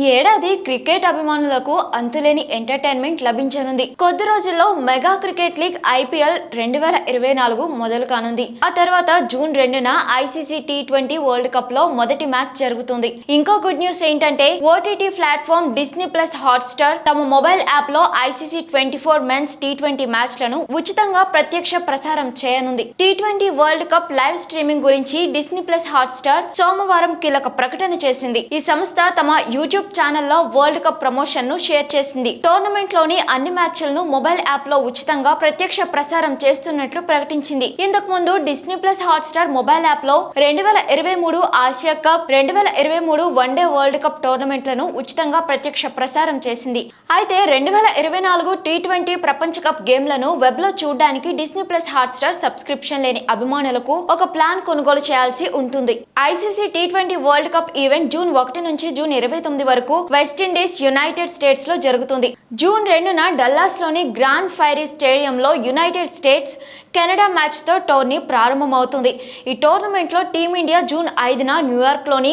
ఈ ఏడాది క్రికెట్ అభిమానులకు అంతులేని ఎంటర్టైన్మెంట్ లభించనుంది. కొద్ది రోజుల్లో మెగా క్రికెట్ లీగ్ ఐపీఎల్ రెండు వేల ఇరవై నాలుగు మొదలు కానుంది. ఆ తర్వాత జూన్ రెండున ఐసీసీ టీ ట్వంటీ వరల్డ్ కప్లో మొదటి మ్యాచ్ జరుగుతుంది. ఇంకో గుడ్ న్యూస్ ఏంటంటే OTT platform Disney plus Hotstar తమ మొబైల్ యాప్లో ICC twenty four men's T twenty మ్యాచ్లను ఉచితంగా ప్రత్యక్ష ప్రసారం చేయనుంది. T twenty world cup live streaming గురించి డిస్నీ ప్లస్ హాట్ స్టార్ సోమవారం కీలక ప్రకటన చేసింది. ఈ సంస్థ తమ యూట్యూబ్ ఛానల్లో వరల్డ్ కప్ ప్రమోషన్ను షేర్ చేసింది. టోర్నమెంట్లోని అన్ని మ్యాచ్లను మొబైల్ యాప్లో ఉచితంగా ప్రత్యక్ష ప్రసారం చేస్తున్నట్లు ప్రకటించింది. ఇంతకు ముందు Disney plus Hotstar mobile యాప్లో రెండు వేల ఇరవై మూడు ఆసియా కప్ రెండు వేల ఇరవై మూడు వన్డే వరల్డ్ కప్ టోర్నమెంట్లను ఉచితంగా ప్రత్యక్ష ప్రసారం చేసింది. అయితే రెండు వేల ఇరవై నాలుగు టీ ట్వంటీ ప్రపంచ కప్ గేమ్లను వెబ్లో చూడడానికి Disney plus Hotstar subscription లేని అభిమానులకు ఒక ప్లాన్ కొనుగోలు చేయాల్సి ఉంటుంది. ICC T twenty world cup event June ఒకటి నుంచి జూన్ ఇరవై తొమ్మిది వరకు వెస్టిండీస్ యునైటెడ్ స్టేట్స్లో జరుగుతుంది. జూన్ రెండున డల్లాస్లోని గ్రాండ్ ఫైరీ స్టేడియంలో యునైటెడ్ స్టేట్స్ కెనడా మ్యాచ్తో టోర్నీ ప్రారంభమవుతుంది. ఈ టోర్నమెంట్లో టీమిండియా జూన్ ఐదున న్యూయార్క్లోని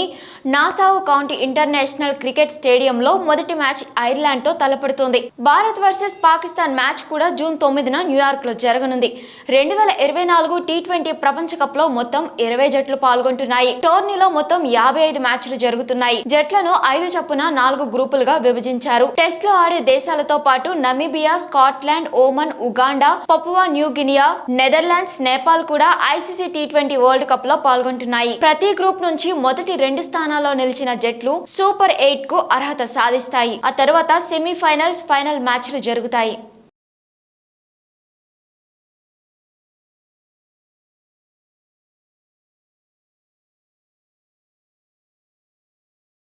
నాసావు కౌంటీ ఇంటర్నేషనల్ క్రికెట్ స్టేడియంలో మొదటి మ్యాచ్ ఐర్లాండ్తో తలపడుతుంది. భారత్ వర్సెస్ పాకిస్తాన్ మ్యాచ్ కూడా జూన్ తొమ్మిదిన న్యూయార్క్లో జరగనుంది. రెండు వేల ఇరవై నాలుగు టీ ట్వంటీ ప్రపంచ కప్లో మొత్తం ఇరవై జట్లు పాల్గొంటున్నాయి. టోర్నీలో మొత్తం యాభై ఐదు మ్యాచ్లు జరుగుతున్నాయి. జట్లను ఐదు చొప్పున నాలుగు గ్రూపులుగా విభజించారు. టెస్ట్లో ఆడే దేశాలతో పాటు Namibia Scotland Oman Uganda Papua New Guinea Netherlands Nepal కూడా ఐసీసీ టీ ట్వంటీ వరల్డ్ కప్లో పాల్గొంటున్నాయి. ప్రతి గ్రూప్ నుంచి మొదటి రెండు స్థానాల్లో నిలిచిన జట్లు సూపర్ ఎయిట్కు అర్హత సాధిస్తాయి. ఆ తర్వాత సెమీఫైనల్స్ ఫైనల్ మ్యాచ్లు జరుగుతాయి.